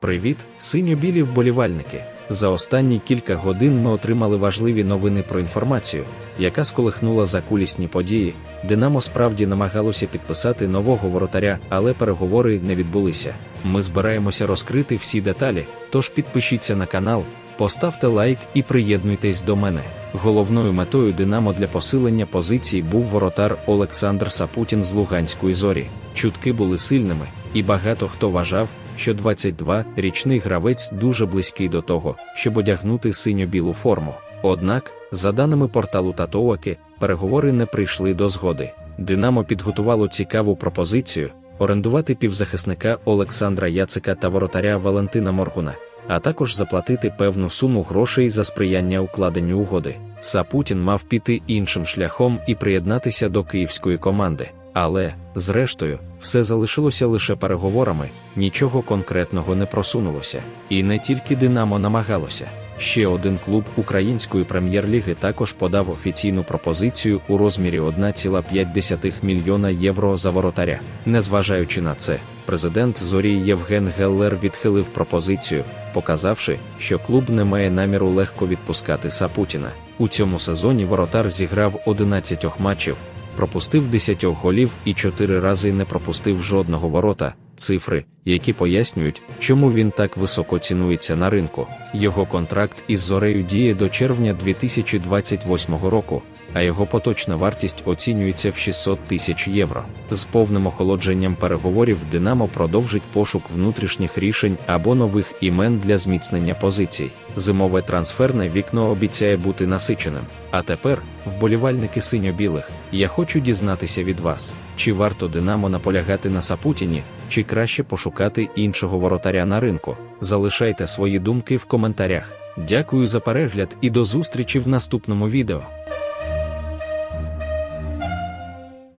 Привіт, синьо-білі вболівальники! За останні кілька годин ми отримали важливі новини про інформацію, яка сколихнула закулісні події. Динамо справді намагалося підписати нового воротаря, але переговори не відбулися. Ми збираємося розкрити всі деталі, тож підпишіться на канал, поставте лайк і приєднуйтесь до мене. Головною метою Динамо для посилення позицій був воротар Олександр Сапутін з Луганської зорі. Чутки були сильними, і багато хто вважав, що 22-річний гравець дуже близький до того, щоб одягнути синьо-білу форму. Однак, за даними порталу Татоаки, переговори не прийшли до згоди. Динамо підготувало цікаву пропозицію орендувати півзахисника Олександра Яцика та воротаря Валентина Моргуна, а також заплатити певну суму грошей за сприяння укладенню угоди. Сапутін мав піти іншим шляхом і приєднатися до київської команди. Але, зрештою, все залишилося лише переговорами, нічого конкретного не просунулося. І не тільки Динамо намагалося. Ще один клуб української прем'єр-ліги також подав офіційну пропозицію у розмірі 1,5 мільйона євро за воротаря. Незважаючи на це, президент зорі Євген Геллер відхилив пропозицію, показавши, що клуб не має наміру легко відпускати Сапутіна. У цьому сезоні воротар зіграв 11 матчів, пропустив 10 голів і 4 рази не пропустив жодного ворота. Цифри, які пояснюють, чому він так високо цінується на ринку. Його контракт із зорею діє до червня 2028 року, а його поточна вартість оцінюється в 600 тисяч євро. З повним охолодженням переговорів Динамо продовжить пошук внутрішніх рішень або нових імен для зміцнення позицій. Зимове трансферне вікно обіцяє бути насиченим. А тепер, вболівальники синьо-білих, я хочу дізнатися від вас, чи варто Динамо наполягати на Сапутіні, чи краще пошукати іншого воротаря на ринку. Залишайте свої думки в коментарях. Дякую за перегляд і до зустрічі в наступному відео.